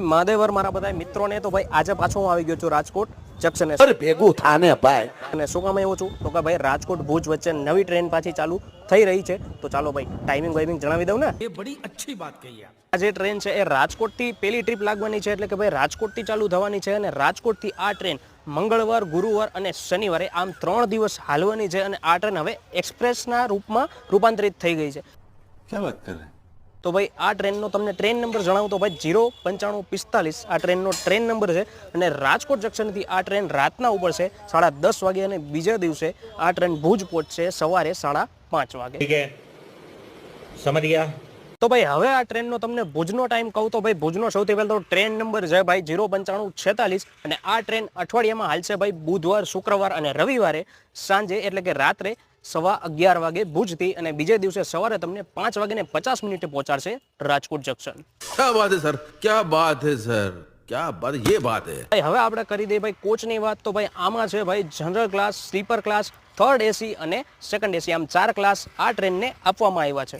મહાદેવર મારા બધા મિત્રોને તો ભાઈ આજે પાછો હું આવી ગયો છું રાજકોટ. જંકશને ભેગું થાને ભાઈ. અને શું કામ એવું છું? તો કે ભાઈ રાજકોટ ભુજ વચ્ચે નવી ટ્રેન પાછી ચાલુ થઈ રહી છે. તો ચાલો ભાઈ ટાઈમિંગ વાઇમિંગ જણાવી દઉં ને? એ બડી અચ્છી વાત કહી આ જે ટ્રેન છે એ રાજકોટથી પેલી ટ્રીપ લાગવાની છે એટલે કે ભાઈ રાજકોટથી ચાલુ થવાની છે અને રાજકોટથી આ ટ્રેન મંગળવાર ગુરુવાર અને શનિવારે આમ ત્રણ દિવસ હાલવાની છે અને આ ટ્રેન હવે એક્સપ્રેસના રૂપમાં રૂપાંતરિત થઈ ગઈ છે. ક્યાં વાત કરે? તો ભાઈ આ ટ્રેનનો તમને ટ્રેન નંબર જણાવું તો ભાઈ જીરો પંચાણું પિસ્તાલીસ આ ટ્રેનનો ટ્રેન નંબર છે અને રાજકોટ જંક્શનથી આ ટ્રેન રાતના ઉપર છે સાડા દસ વાગે અને બીજા દિવસે આ ટ્રેન ભુજ પહોંચશે સવારે સાડા પાંચ વાગે. સમજ ગયા? તો ભાઈ હવે આ ટ્રેનનો તમને ભુજનો ટાઈમ કહું તો ભાઈ ભુજનો સૌથી પહેલાં તો ટ્રેન નંબર છે ભાઈ ઝીરો પંચાણું છેતાલીસ અને આ ટ્રેન અઠવાડિયામાં હાલશે ભાઈ બુધવાર શુક્રવાર અને રવિવારે સાંજે એટલે કે રાત્રે સવા અગિયાર વાગે ભુજથી અને બીજે દિવસે સવારે તમને પાંચ વાગે ને પચાસ મિનિટે પહોંચાડશે રાજકોટ જંકશન. ક્યા બાત સર? ક્યાં વાત હે સર? ક્યા બાત યે બાત હે. ભાઈ હવે આપણે કરી દઈએ ભાઈ કોચની વાત. તો ભાઈ આમાં છે ભાઈ general class sleeper class third AC અને સેકન્ડ એસી આમ ચાર ક્લાસ આ ટ્રેનને આપવામાં આવ્યા છે.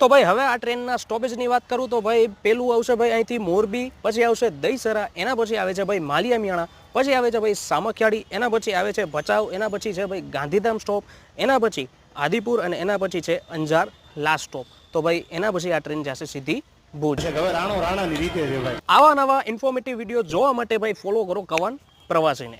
તો ભાઈ હવે આ ટ્રેનના સ્ટોપેજની વાત કરું તો ભાઈ પેલું આવશે ભાઈ અહીંથી મોરબી પછી આવશે દહીસરા એના પછી આવે છે ભાઈ માલિયા મિયાણા પછી આવે છે ભાઈ સામખિયાળી એના પછી આવે છે ભચાઉ એના પછી છે ભાઈ ગાંધીધામ સ્ટોપ એના પછી આદિપુર અને એના પછી છે અંજાર લાસ્ટ સ્ટોપ તો ભાઈ એના પછી આ ટ્રેન જશે સીધી ભુજ. આવા નવા ઇન્ફોર્મેટિવ વીડિયો જોવા માટે ભાઈ ફોલો કરો કવાન પ્રવાસીને.